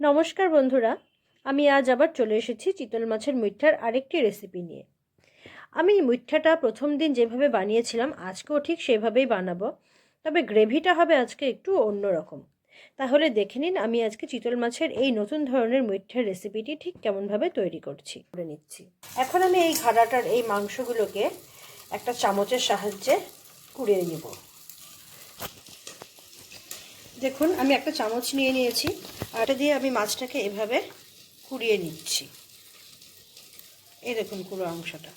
নমস্কার বন্ধুরা, আমি আজ আবার চলে এসেছি চিতল মাছের মিঠার আরেকটি রেসিপি নিয়ে। আমি মিঠাটা প্রথম দিন যেভাবে বানিয়েছিলাম, আজকেও ঠিক সেভাবেই বানাবো, তবে গ্রেভিটা হবে আজকে একটু অন্যরকম তাহলে দেখে নিন, আমি আজকে চিতল মাছের এই নতুন ধরনের মুইঠার রেসিপিটি ঠিক কেমনভাবে তৈরি করছি। করে নিচ্ছি। এখন আমি এই ঘাড়াটার এই মাংসগুলোকে একটা চামচের সাহায্যে কুড়িয়ে নেব। দেখুন, আমি একটা চামচ নিয়ে নিয়েছি। এটা দিয়ে আমি মাছটাকে এভাবে কুড়িয়ে নিচ্ছি। এই দেখুন পুরো অংশটা।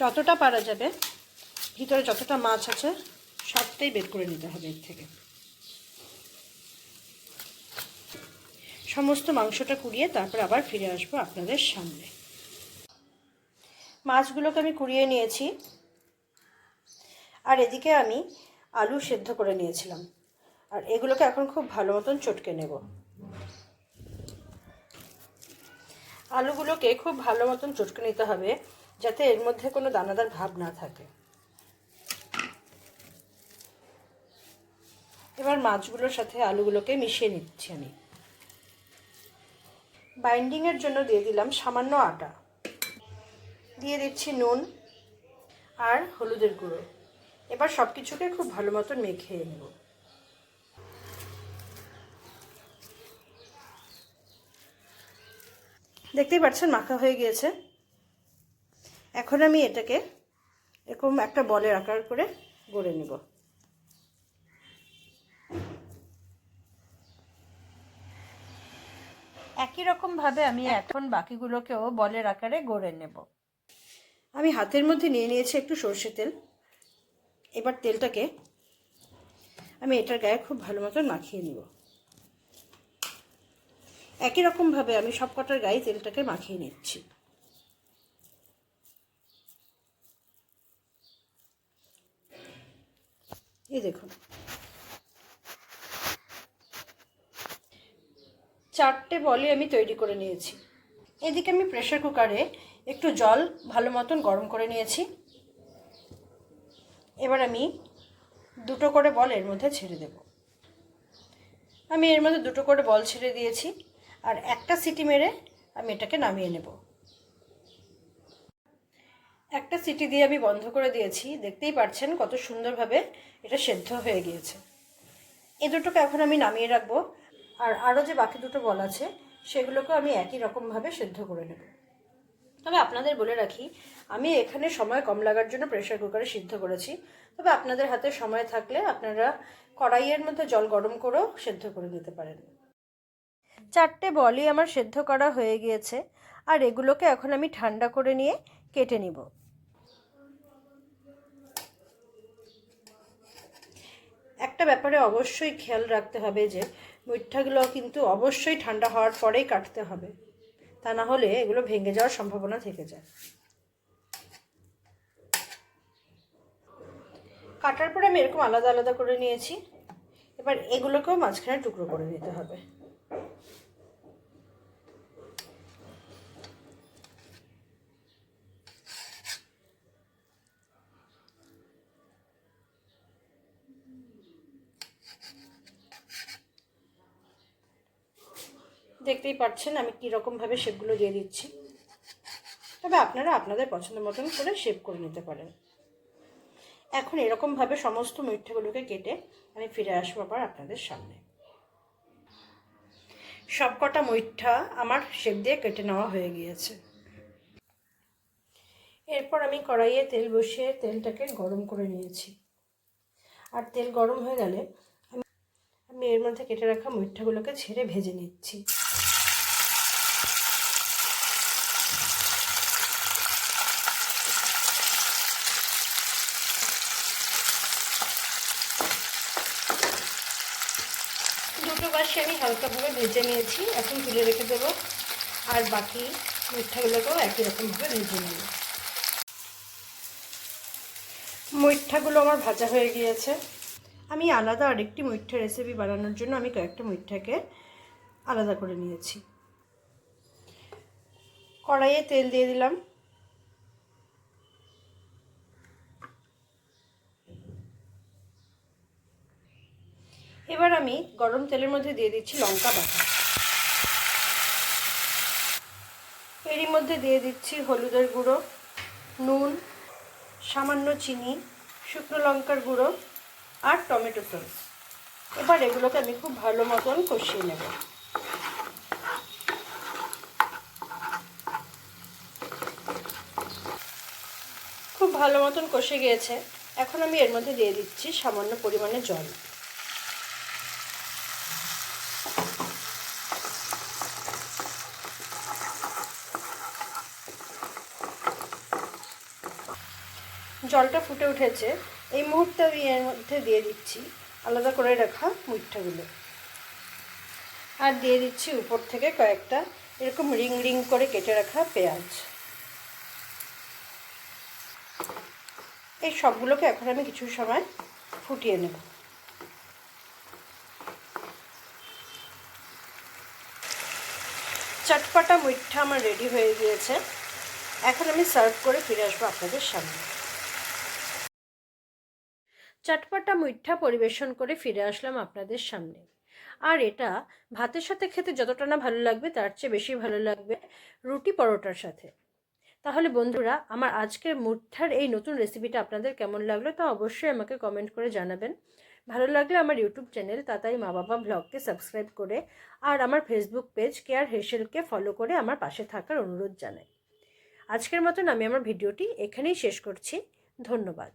যতটা পারা যাবে, ভিতরে যতটা মাছ আছে, সবটাই বের করে নিতে হবে এর থেকে। সমস্ত মাংসটা কুড়িয়ে তারপর আবার ফিরে আসব আপনাদের সামনে। মাছগুলোকে আমি কুড়িয়ে নিয়েছি। আর এদিকে আমি আলু সেদ্ধ করে নিয়েছিলাম। আর এগুলোকে এখন খুব ভালো মতন চটকে নেব। আলুগুলোকে খুব ভালো মতন চটকে নিতে হবে, যাতে এর মধ্যে কোনো দানাদার ভাব না থাকে। এবার মাছগুলোর সাথে আলুগুলোকে মিশিয়ে নিচ্ছি আমি। বাইন্ডিংয়ের জন্য দিয়ে দিলাম সামান্য আটা। দিয়ে দিচ্ছি নুন আর হলুদের গুঁড়ো। এবার সব কিছুকে খুব ভালো মতন মেখে নেব। দেখতেই পাচ্ছেন মাখা হয়ে গিয়েছে। এখন আমি এটাকে এরকম একটা বলের আকার করে গড়ে নেব। একই রকমভাবে আমি এখন বাকিগুলোকেও বলের আকারে গড়ে নেব। আমি হাতের মধ্যে নিয়ে নিয়েছি একটু সর্ষে তেল। এবার তেলটাকে আমি এটার গায়ে খুব ভালো মতন মাখিয়ে নিব। একই রকমভাবে আমি সব কটার গায়ে তেলটাকে মাখিয়ে নিচ্ছি। এই দেখুন। চারটে বলে আমি তৈরি করে নিয়েছি। এদিকে আমি প্রেশার কুকারে একটু জল ভালো মতন গরম করে নিয়েছি। এবার আমি দুটো করে বল এর মধ্যে ছেড়ে দেব। আমি এর মধ্যে দুটো করে বল ছেড়ে দিয়েছি আর একটা সিটি মেরে আমি এটাকে নামিয়ে নেব। একটা সিটি দিয়ে আমি বন্ধ করে দিয়েছি। দেখতেই পাচ্ছেন কত সুন্দরভাবে এটা সেদ্ধ হয়ে গিয়েছে। এ দুটোকে এখন আমি নামিয়ে রাখব। আর আরও যে বাকি দুটো বল আছে, সেগুলোকেও আমি একই রকমভাবে সেদ্ধ করে নেব। তবে আপনাদের বলে রাখি, আমি এখানে সময় কম লাগার জন্য প্রেশার কুকারে সিদ্ধ করেছি। তবে আপনাদের হাতে সময় থাকলে আপনারা কড়াইয়ের মধ্যে জল গরম করেও সেদ্ধ করে নিতে পারেন। চারটে বলই আমার সেদ্ধ করা হয়ে গিয়েছে, আর এগুলোকে এখন আমি ঠান্ডা করে নিয়ে কেটে নিব। একটা ব্যাপারে অবশ্যই খেয়াল রাখতে হবে যে মিঠাগুলো কিন্তু অবশ্যই ঠান্ডা হওয়ার পরেই কাটতে হবে। তা না হলে এগুলো ভেঙে যাওয়ার সম্ভাবনা থেকে যায়। কাটার পরে আমি এরকম আলাদা আলাদা করে নিয়েছি। এবার এগুলোকেও মাঝখানে টুকরো করে নিতে হবে। দেখতেই পাচ্ছেন আমি কীরকমভাবে শেপগুলো দিয়ে দিচ্ছি। তবে আপনারা আপনাদের পছন্দ মতন করে শেপ করে নিতে পারেন। এখন এরকমভাবে সমস্ত মিঠেগুলোকে কেটে আমি ফিরে আসব আবার আপনাদের সামনে। সব কটা মৈঠা আমার শেপ দিয়ে কেটে নেওয়া হয়ে গিয়েছে। এরপর আমি কড়াইয়ে তেল বসিয়ে তেলটাকে গরম করে নিয়েছি। আর তেল গরম হয়ে গেলে আমি এর মধ্যে কেটে রাখা মিঠাগুলোকে ছেড়ে ভেজে নিচ্ছি। বাসি আমি হালকাভাবে ভেজে নিয়েছি। এখন তুলে রেখে দেবো। আর বাকি মিঠাগুলোকেও একই রকমভাবে ভেজে নেব। মিঠাগুলো আমার ভাজা হয়ে গিয়েছে। আমি আলাদা আরেকটি মিঠা রেসিপি বানানোর জন্য আমি কয়েকটা মিঠাকে আলাদা করে নিয়েছি। কড়াইয়ে তেল দিয়ে দিলাম। এবার আমি গরম তেলের মধ্যে দিয়ে দিচ্ছি লঙ্কা বাটা। এরই মধ্যে দিয়ে দিচ্ছি হলুদের গুঁড়ো, নুন, সামান্য চিনি, শুকনো লঙ্কার গুঁড়ো আর টমেটো সস। এবার এগুলোকে আমি খুব ভালো মতন কষিয়ে নেব। খুব ভালো মতন কষে গিয়েছে। এখন আমি এর মধ্যে দিয়ে দিচ্ছি সামান্য পরিমাণে জল। জলটা ফুটে উঠেছে, এই মুহূর্তে আমি এর মধ্যে দিয়ে দিচ্ছি আলাদা করে রাখা মুইঠাগুলো আর দিয়ে দিচ্ছি উপর থেকে কয়েকটা এরকম রিং রিং করে কেটে রাখা পেঁয়াজ। এই সবগুলোকে এখন আমি কিছু সময় ফুটিয়ে নেব। চটপাটা মিঠা আমার রেডি হয়ে গিয়েছে। এখন আমি সার্ভ করে ফিরে আসব আপনাদের সামনে। চটপাটা মিঠা পরিবেশন করে ফিরে আসলাম আপনাদের সামনে। আর এটা ভাতের সাথে খেতে যতটা না ভালো লাগবে, তার চেয়ে বেশি ভালো লাগবে রুটি পরোটার সাথে। তাহলে বন্ধুরা, আমার আজকের মুঠার এই নতুন রেসিপিটা আপনাদের কেমন লাগল তা অবশ্যই আমাকে কমেন্ট করে জানাবেন। ভালো লাগলে আমার ইউটিউব চ্যানেল তাতাই মা বাবা ব্লগকে সাবস্ক্রাইব করে আর আমার ফেসবুক পেজ কেয়ার হেসেলকে ফলো করে আমার পাশে থাকার অনুরোধ জানাই। আজকের মতন আমি আমার ভিডিওটি এখানেই শেষ করছি। ধন্যবাদ।